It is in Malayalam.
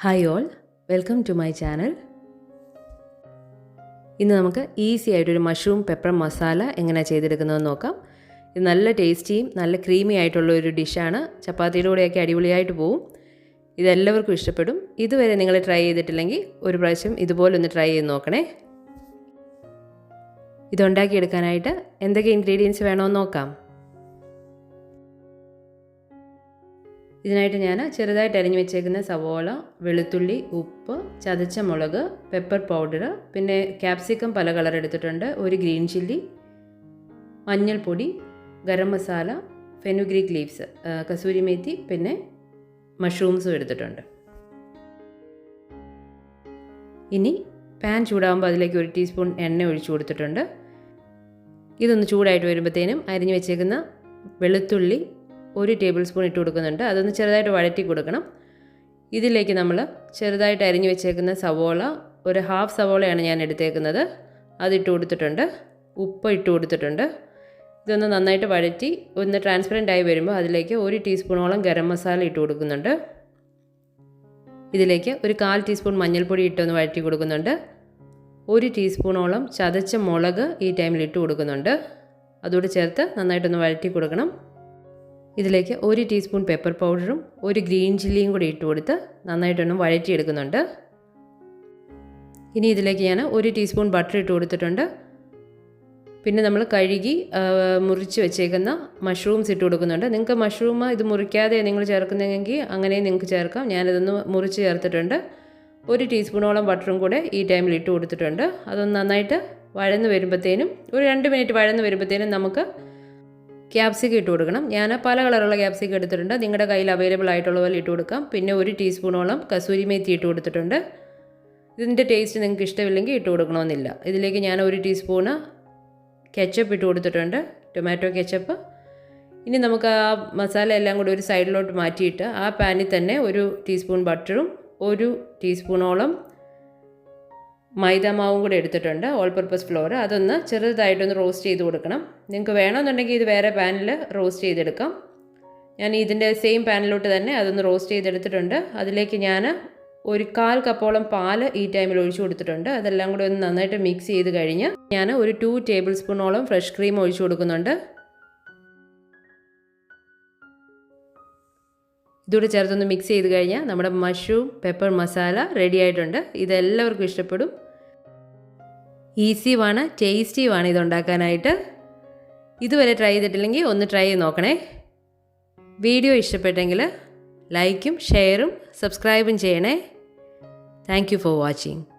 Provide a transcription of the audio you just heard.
Hi all welcome to my channel ഇന്ന് നമുക്ക് ഈസി ആയിട്ടൊരു മഷ്റൂം പെപ്പർ മസാല എങ്ങനെ ചെയ്തെടുക്കുന്നതെന്ന് നോക്കാം. ഇത് നല്ല ടേസ്റ്റിയും നല്ല ക്രീമി ആയിട്ടുള്ള ഒരു ഡിഷാണ് ചപ്പാത്തിയുടെ കൂടെയൊക്കെ അടിപൊളിയായിട്ട് പോവും. ഇതെല്ലാവർക്കും ഇഷ്ടപ്പെടും. ഇതുവരെ നിങ്ങൾ ട്രൈ ചെയ്തിട്ടില്ലെങ്കിൽ ഒരു പ്രാവശ്യം ഇതുപോലെ ഒന്ന് ട്രൈ ചെയ്ത് നോക്കണേ. ഇതുണ്ടാക്കിയെടുക്കാനായിട്ട് എന്തൊക്കെ ഇൻഗ്രീഡിയൻസ് വേണമെന്ന് നോക്കാം. ഇതിനായിട്ട് ഞാൻ ചെറുതായിട്ട് അരിഞ്ഞു വെച്ചേക്കുന്ന സവോള വെളുത്തുള്ളി ഉപ്പ് ചതച്ച മുളക് പെപ്പർ പൗഡർ പിന്നെ ക്യാപ്സിക്കം പല കളർ എടുത്തിട്ടുണ്ട്. ഒരു ഗ്രീൻ ചില്ലി മഞ്ഞൾപ്പൊടി ഗരം മസാല ഫെനുഗ്രീക്ക് ലീവ്സ് കസൂരി മേത്തി പിന്നെ മഷ്റൂംസും എടുത്തിട്ടുണ്ട്. ഇനി പാൻ ചൂടാകുമ്പോൾ അതിലേക്ക് ഒരു ടീസ്പൂൺ എണ്ണ ഒഴിച്ചു കൊടുത്തിട്ടുണ്ട്. ഇതൊന്ന് ചൂടായിട്ട് വരുമ്പോഴത്തേനും അരിഞ്ഞു വെച്ചേക്കുന്ന വെളുത്തുള്ളി ഒരു ടേബിൾ സ്പൂൺ ഇട്ട് കൊടുക്കുന്നുണ്ട്. അതൊന്ന് ചെറുതായിട്ട് വഴറ്റി കൊടുക്കണം. ഇതിലേക്ക് നമ്മൾ ചെറുതായിട്ട് അരിഞ്ഞു വെച്ചേക്കുന്ന സവോള ഒരു ഹാഫ് സവോളയാണ് ഞാൻ എടുത്തേക്കുന്നത്. അതിട്ട് കൊടുത്തിട്ടുണ്ട്. ഉപ്പ് ഇട്ട് കൊടുത്തിട്ടുണ്ട്. ഇതൊന്ന് നന്നായിട്ട് വഴറ്റി ഒന്ന് ട്രാൻസ്പെറന്റ് ആയി വരുമ്പോൾ അതിലേക്ക് ഒരു ടീസ്പൂണോളം ഗരം മസാല ഇട്ട് കൊടുക്കുന്നുണ്ട്. ഇതിലേക്ക് ഒരു കാൽ ടീസ്പൂൺ മഞ്ഞൾപ്പൊടി ഇട്ടൊന്ന് വഴറ്റി കൊടുക്കുന്നുണ്ട്. ഒരു ടീസ്പൂണോളം ചതച്ച മുളക് ഈ ടൈമിൽ ഇട്ട് കൊടുക്കുന്നുണ്ട്. അതോട് ചേർത്ത് നന്നായിട്ടൊന്ന് വഴറ്റി കൊടുക്കണം. ഇതിലേക്ക് ഒരു ടീസ്പൂൺ പെപ്പർ പൗഡറും ഒരു ഗ്രീൻ ചില്ലിയും കൂടി ഇട്ട് കൊടുത്ത് നന്നായിട്ടൊന്ന് വഴറ്റിയെടുക്കുന്നുണ്ട്. ഇനി ഇതിലേക്ക് ഞാൻ ഒരു ടീസ്പൂൺ ബട്ടർ ഇട്ട് കൊടുത്തിട്ടുണ്ട്. പിന്നെ നമ്മൾ കഴുകി മുറിച്ച് വെച്ചേക്കുന്ന മഷ്റൂംസ് ഇട്ട് കൊടുക്കുന്നുണ്ട്. നിങ്ങൾക്ക് മഷ്റൂം ഇത് മുറിക്കാതെ നിങ്ങൾ ചേർക്കുന്നെങ്കിൽ അങ്ങനെ നിങ്ങൾക്ക് ചേർക്കാം. ഞാനിതൊന്ന് മുറിച്ച് ചേർത്തിട്ടുണ്ട്. ഒരു ടീസ്പൂണോളം ബട്ടറും കൂടെ ഈ ടൈമിൽ ഇട്ട് കൊടുത്തിട്ടുണ്ട്. അതൊന്ന് നന്നായിട്ട് വഴന്ന് വരുമ്പോഴത്തേനും ഒരു രണ്ട് മിനിറ്റ് വഴന്ന് വരുമ്പോഴത്തേനും നമുക്ക് ക്യാപ്സിക്കം ഇട്ട് കൊടുക്കണം. ഞാൻ പല കളറുള്ള ക്യാപ്സിക്കം എടുത്തിട്ടുണ്ട്. നിങ്ങളുടെ കയ്യിൽ അവൈലബിൾ ആയിട്ടുള്ള പോലെ ഇട്ട് കൊടുക്കാം. പിന്നെ ഒരു ടീസ്പൂണോളം കസൂരി മേത്തി ഇട്ട് കൊടുത്തിട്ടുണ്ട്. ഇതിന്റെ ടേസ്റ്റ് നിങ്ങൾക്ക് ഇഷ്ടമില്ലെങ്കിൽ ഇട്ട് കൊടുക്കണമെന്നില്ല. ഇതിലേക്ക് ഞാൻ ഒരു ടീസ്പൂണ് കെച്ചപ്പ് ഇട്ട് കൊടുത്തിട്ടുണ്ട്. ടൊമാറ്റോ കെച്ചപ്പ് ഇനി നമുക്ക് ആ മസാല എല്ലാം കൂടി ഒരു സൈഡിലോട്ട് മാറ്റിയിട്ട് ആ പാനിൽ തന്നെ ഒരു ടീസ്പൂൺ ബട്ടറും ഒരു ടീസ്പൂണോളം മൈദാമാവും കൂടി എടുത്തിട്ടുണ്ട്. ഓൾ പർപ്പസ് ഫ്ലോർ അതൊന്ന് ചെറുതായിട്ടൊന്ന് റോസ്റ്റ് ചെയ്ത് കൊടുക്കണം. നിങ്ങൾക്ക് വേണമെന്നുണ്ടെങ്കിൽ ഇത് വേറെ പാനിൽ റോസ്റ്റ് ചെയ്തെടുക്കാം. ഞാൻ ഇതിന്റെ സെയിം പാനിലോട്ട് തന്നെ അതൊന്ന് റോസ്റ്റ് ചെയ്തെടുത്തിട്ടുണ്ട്. അതിലേക്ക് ഞാൻ ഒരു കാൽ കപ്പോളം പാൽ ഈ ടൈമിൽ ഒഴിച്ചു കൊടുത്തിട്ടുണ്ട്. അതെല്ലാം കൂടി ഒന്ന് നന്നായിട്ട് മിക്സ് ചെയ്ത് കഴിഞ്ഞ് ഞാൻ ഒരു ടു ടേബിൾ സ്പൂണോളം ഫ്രഷ് ക്രീം ഒഴിച്ചു കൊടുക്കുന്നുണ്ട്. ഇതൂടെ ചേർത്തൊന്ന് മിക്സ് ചെയ്ത് കഴിഞ്ഞാൽ നമ്മുടെ മഷ്റൂം പെപ്പർ മസാല റെഡി ആയിട്ടുണ്ട്. ഇതെല്ലാവർക്കും ഇഷ്ടപ്പെടും. ഈസിയുമാണ് ടേസ്റ്റിയുമാണ് ഇതുണ്ടാക്കാനായിട്ട്. ഇതുവരെ ട്രൈ ചെയ്തിട്ടില്ലെങ്കിൽ ഒന്ന് ട്രൈ ചെയ്ത് നോക്കണേ. വീഡിയോ ഇഷ്ടപ്പെട്ടെങ്കിൽ ലൈക്കും ഷെയറും സബ്സ്ക്രൈബും ചെയ്യണേ. Thank you for watching